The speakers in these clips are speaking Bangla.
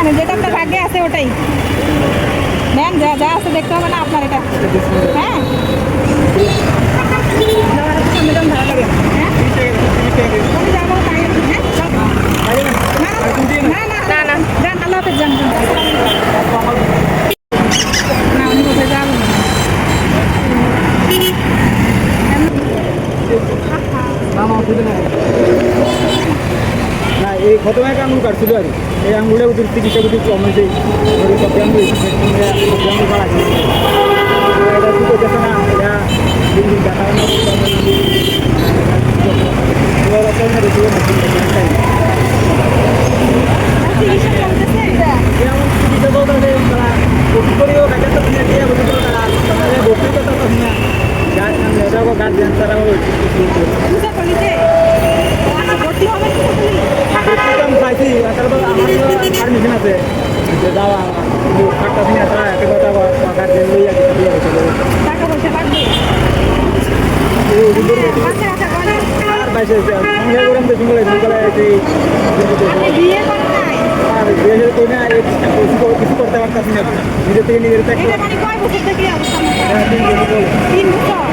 নেন যেটা আপনার ভাগ্যে আছে ওটাই। নেন, যা যা আছে দেখতে হবে না আপনার এটা। হ্যাঁ? ভাড়া লাগে হ্যাঁ আমি যাব তাই হ্যাঁ না না না না যান আল্লাহ হাফেজ যান যান। না উনি কোথায় যাবেন না না এই প্রথমে একটা আঙুল কাটছিল আর। এই আঙুলে ওদের চিকিৎসা করতে কম হয়েছে ওদের সব আছে যে যাওয়া একটা দিন একটা একটা কথা গার্জিয়ান লইয়া কিছু দিয়ে টাকা পয়সা লাগবে বলেন আর বাইশে সঙ্গে করে আমি শুনলে শুনলে এই বিয়ে করেন আর বিয়ে করি না কিছু করতে পারতাম না। থেকে নিজের থেকে মানে থেকে তিন বছর?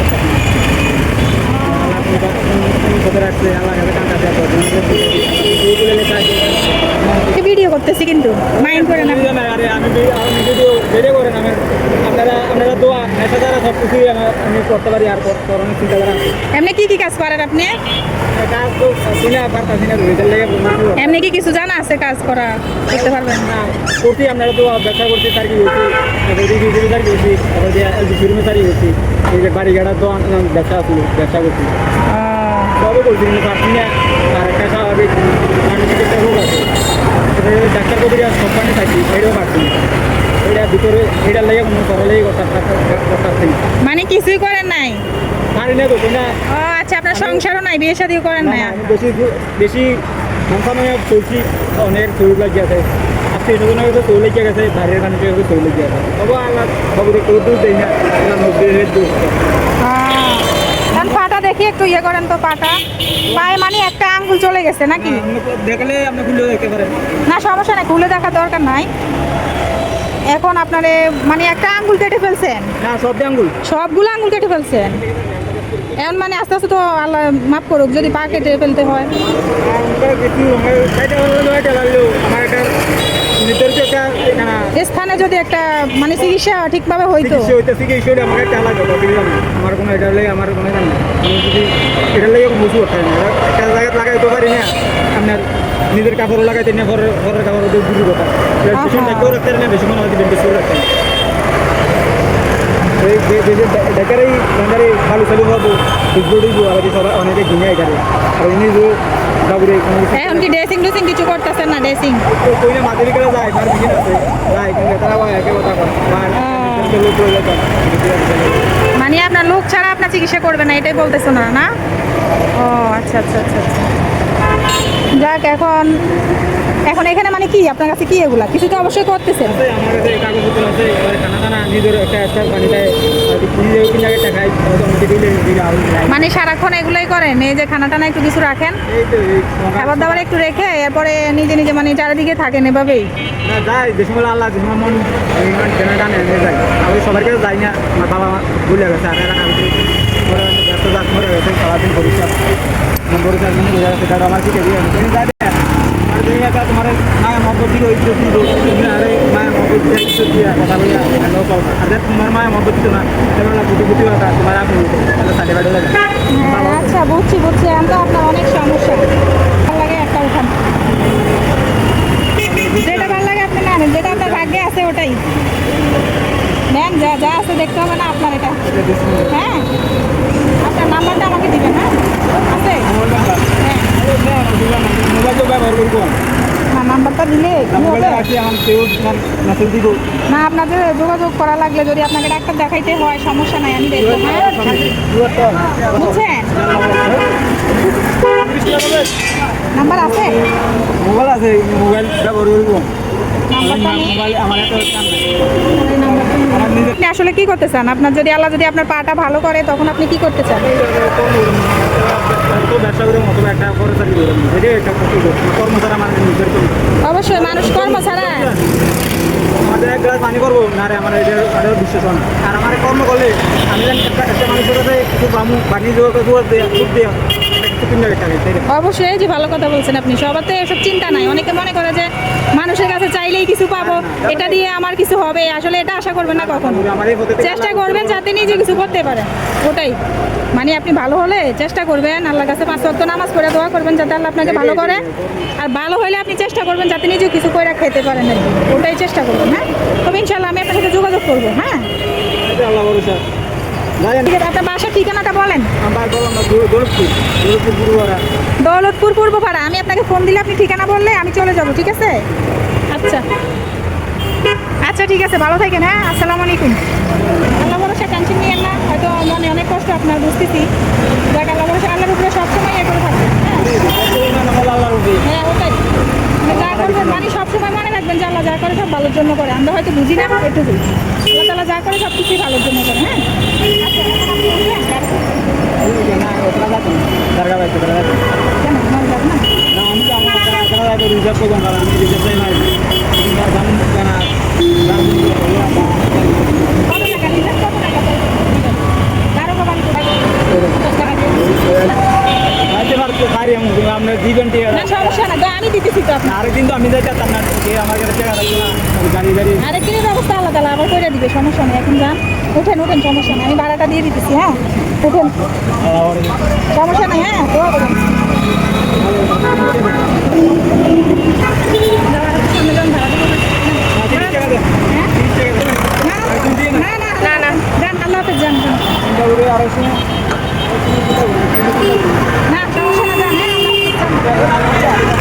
Okay. ভিডিও করতেছি কিন্তু। মাইন্ড করে না। আরে আমি আমি ভিডিও ভিডিও করেন আমার আপনারা আপনারা দোয়া নেতা দ্বারা সব কিছুই আমি করতে পারি আর কর- চিন্তা করা এমনি কি কি কাজ করেন আপনি? কাজ তো শুনে পারতাছি এমনি কি কিছু জানা আছে কাজ করা? করতে পারবেন? না করছি আপনারা তো ব্যবসা করছি তার কি হয়েছি বিজেপি তার তারপরে যে ফিল্মে তারই হয়েছি বাড়ি গাড়া তো ব্যবসা ছিল ব্যবসা করছি। সবই করছি কিন্তু পারছি না আর একটা স্বাভাবিক একটা রোগ আছে। ডাক্তার কবিরা কোম্পানি থাকি এটাও পারছি এটা ভিতরে এটার লেগে মনে করা লেগে করতে করতে মানে কিছুই করেন নাই? পারি না করছি না। ও আচ্ছা আপনার সংসারও নাই বিয়ে শাদিও করেন না, বেশি বেশি মনসাময় চলছি অনেক শরীর লাগিয়ে আছে। আজকে কাছে গেছে বাইরের মানুষের কাছে শরীর লাগিয়ে আছে। বাবুরে কেউ দূর দেয় না নব্বই পাটা দেখি একটু ইয়ে করেন তো পাটা। পায়ে মানে একটা আঙ্গুল চলে গেছে নাকি? দেখলে আপনি খুলে না সমস্যা নাই খুলে দেখার দরকার নাই। এখন আপনারে মানে একটা আঙ্গুল কেটে ফেলছেন? না সব আঙ্গুল। সবগুলো আঙ্গুল কেটে ফেলছেন? এখন মানে আস্তে আস্তে তো আল্লাহ মাফ করুক যদি পা কেটে ফেলতে হয় আমরা কিছু আমার সাইডে হলো এটা লাগল আমার একটা নির্ধারিত একটা এখানে যে স্থানে যদি একটা মানে চিকিৎসা ঠিকভাবে হইতো। চিকিৎসা হইতেছে কি হিসেবে আমার একটা আলাদা অসুবিধা নেই আমার কোনো এটার লেগে আমার কোনো যদি এটার লেগে মুসু করতে পারি না একটা জায়গায় লাগাইতে পারি না আপনার নিজের কাপড় লাগাইতে না ঘরের ঘরের কাপড় দূর কথা। কেউ রাখতে না বেশি মনে হয় বেশি রাখতে এই বান্দার এই খালু চালু হব অনেকে ঘুমে এখানে আর এমনি যে এখন কি ড্রেসিং ড্রেসিং কিছু করতেছেন না ড্রেসিং যেত মানে আপনার লোক ছাড়া আপনার চিকিৎসা করবে না এটাই বলতেছে না না? ও আচ্ছা আচ্ছা আচ্ছা আচ্ছা। যাক এখন এখন এখানে মানে কি? আপনার কাছে কি এগুলা? কিছু তো অবশ্যই করতেছেন। মানে সারাক্ষণ এগুলোই করেন? এই যে খানা টানা একটু কিছু রাখেন? খাবার দাবার একটু রেখে এরপরে নিজে নিজে মানে চারিদিকে থাকেন এভাবেই। যাই যে সময় আল্লাহ যে সময় মন ইমান কেনা টানে এনে যায়। আমি সবার কাছে যাই না আমার বাবা মা ভুলে গেছে আর এরা আমি ব্যস্ত যাক মরে গেছে সারাদিন পরিষ্কার আমার পরিষ্কার মনে বোঝা গেছে কারণ আমার শিখে দিয়ে তুমি যাই না আর তুমি একটা তোমার মায়ের মহব্বত দিল তুমি আরে মায়ের মহব্বত ইজ্জত দিয়া কথা কল আর যে তোমার মায়ের মহব্বত না তোমার না বুদ্ধি বুদ্ধি কথা তোমার আপনি তাহলে সাথে বাড়ি লাগে আচ্ছা বুঝছি বুঝছি এখন তো আপনার অনেক সমস্যা। না আপনার নাম্বারটা আমাকে দিবেন হ্যাঁ? আছে? ব্যবহার করব না নাম্বারটা দিলে না আপনাদের যোগাযোগ করা লাগলে যদি আপনাকে ডাক্তার দেখাইতে হয় সমস্যা নাই আমি দেখব হ্যাঁ? বুঝছেন? নাম্বার আছে? মোবাইল আছে মোবাইল ব্যবহার করব। নাম্বারটা মোবাইল আমার একটা আসলে কি করতে চান? আপনার যদি আল্লাহ যদি আপনার পাটা ভালো করে, তখন আপনি কি করতে চান? অবশ্যই, মানুষ কর্ম ছাড়া। আমাদের এক গ্লাস করব না আমার আর আমার কর্ম আমি একটা বানিয়ে দুধ দেওয়া? অবশ্যই যে ভালো কথা বলছেন আপনি, সবার তো এসব চিন্তা নাই। অনেকে মনে করে যে মানুষের কাছে চাইলেই কিছু পাবো। এটা দিয়ে আমার কিছু হবে, আসলে এটা আশা করবেন না কখনো। চেষ্টা করবেন যাতে নিজে কিছু করতে পারেন। ওটাই। মানে আপনি ভালো হলে চেষ্টা করবেন, আল্লাহর কাছে পাঁচ ওয়াক্ত নামাজ পড়ে দোয়া করবেন যাতে আল্লাহ আপনাকে ভালো করে। আর ভালো হলে আপনি চেষ্টা করবেন যাতে নিজে কিছু করে খেতে পারেন ওটাই চেষ্টা করবেন হ্যাঁ? তবে ইনশাল্লাহ আমি আপনার সাথে যোগাযোগ করব হ্যাঁ? আল্লাহ আপনার বাসার ঠিকানাটা বলেন। দৌলতপুর পূর্বপাড়া। আমি আপনাকে ফোন দিলে আপনি ঠিকানা বললে আমি চলে যাব ঠিক আছে? আচ্ছা। আচ্ছা ঠিক আছে ভালো থাকেন হ্যাঁ? আসসালামু আলাইকুম। আল্লাহ ভরসা টেনশন নিয়েন না। হয়তো মনে অনেক কষ্ট আপনার বুঝতেছি। যাক আল্লাহ ভরসা আল্লাহর উপরে সবসময় ইয়ে করে থাকবেন হ্যাঁ? হ্যাঁ ওটাই। মানে যা করবেন মানে সবসময় মনে রাখবেন যে আল্লাহ যা করে সব ভালোর জন্য করে। আমরা হয়তো বুঝি না এটুকু আল্লাহ যা করে সব কিছুই ভালোর জন্য করে হ্যাঁ? কেন? আমার যাব না আমি রিজার্ভ করব আমি রিজার্ভ আমি দিতেছি তো আপনার আরে কিন্তু আমি যাইতে আপনার যে আমার কাছে টাকা রাখব না গাড়ি গাড়ি আরে কিনে ব্যবস্থা আলাদা আবার কইরা দিবে সমস্যা নেই এখন যান। ওঠেন ওঠেন সমস্যা নেই আমি ভাড়াটা দিয়ে দিতেছি হ্যাঁ? ওঠেন হ্যাঁ, সমস্যা নেই হ্যাঁ? তো হ্যাঁ, না না যান আল্লাহ হাফেজ যান যান। না সমস্যা না যান হ্যাঁ